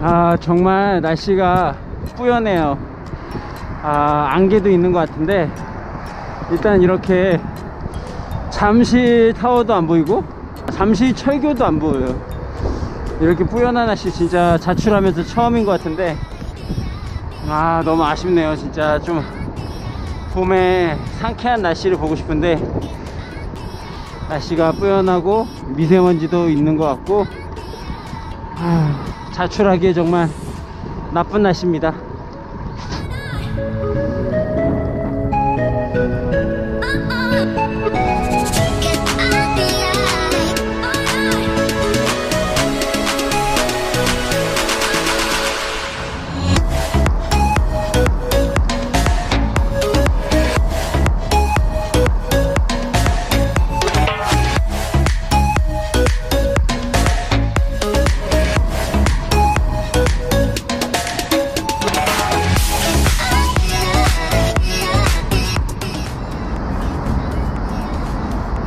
아 정말 날씨가 뿌연해요. 아 안개도 있는 것 같은데 일단 이렇게 잠시 타워도 안 보이고 잠시 철교도 안 보여요. 이렇게 뿌연한 날씨 진짜 자출하면서 처음인 것 같은데 아 너무 아쉽네요 진짜. 좀 봄에 상쾌한 날씨를 보고 싶은데 날씨가 뿌연하고 미세먼지도 있는 것 같고. 아, 자출하기에 정말 나쁜 날씨입니다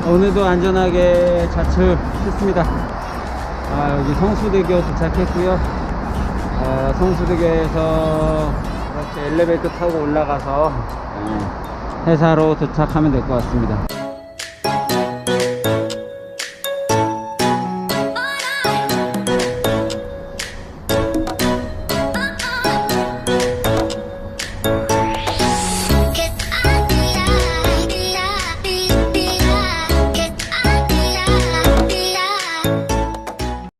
오늘도 안전하게 자출했습니다. 아, 여기 성수대교 도착했고요. 아, 성수대교에서 이렇게 엘리베이터 타고 올라가서 예, 회사로 도착하면 될 것 같습니다